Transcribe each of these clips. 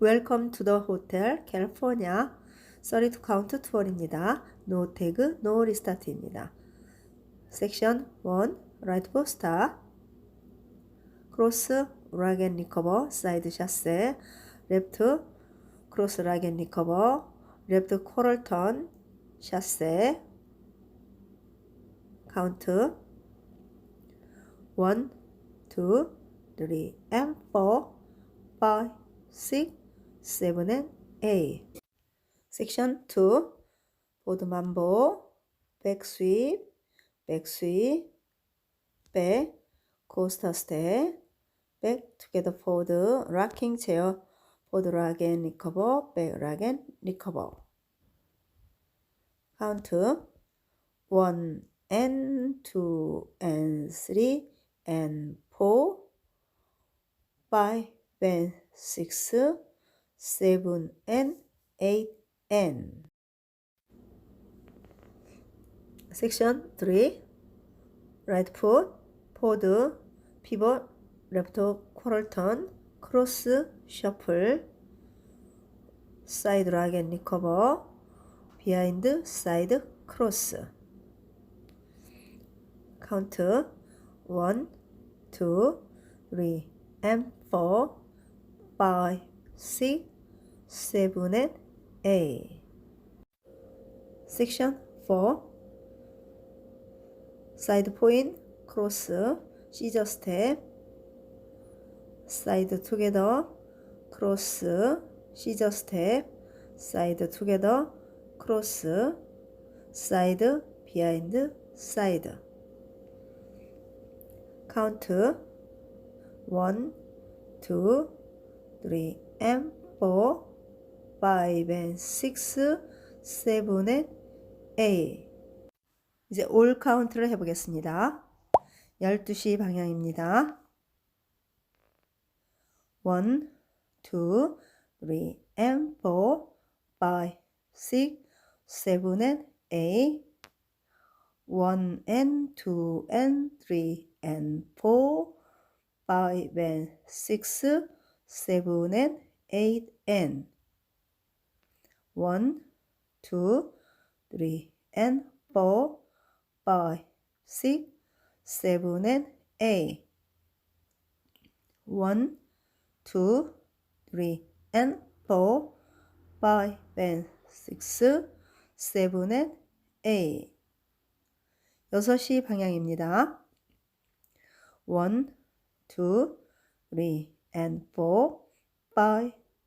The Hotel California. Sorry to count tour입니다. No tag, no restart입니다. 섹션 1. Right for star. 크로스 락앤 리커버 사이드 샷세 레프트 크로스 락앤 리커버 레프트 코럴 턴 샷세 카운트 1 2 3 and 4 5 6 7 and 8 섹션 2 보드 만보 백 스윕 백백 코스터 스텝 back together forward rocking chair forward rock and recover back rock and recover count one and two and three and four five and six seven and eight and section 3 right foot forward pivot left 코럴 턴 크로스 셔플 사이드 락앤 리커버 비하인드 사이드 크로스 카운트 1 2 3 and 4 5 6 seven and eight and. Section 3. Right foot, pod, pivot, left quarrel turn, cross, shuffle, side rag and recover, behind, side, cross. Count 1, 2, 3, and 4, 5, C, 7 and A. Section 4 Side point, cross, scissor step Side together, cross, scissor step Side together, cross, side, behind, side Count 1, 2, 3 and 4 5 and 6 7 and 8 이제 올 카운트를 해보겠습니다. 12시 방향입니다. 1, 2, 3, and 4, 5, 6, 7, and 8, 1 and 2 and 3 and 4, 5 and 6, 7 and 8 and 1, 2, 3 and 4, 5, 6, 7 and 8, 1, 2, 3 and 4, 5 and 6, 7 and 8 6시 방향입니다. 1, 2, 3 and 4, 5,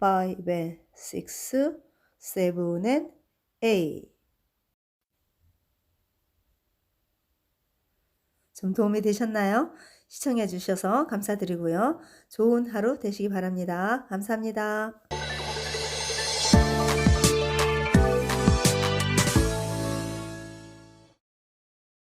5 and 6, 7 and 8 좀 도움이 되셨나요? 시청해 주셔서 감사드리고요. 좋은 하루 되시기 바랍니다. 감사합니다.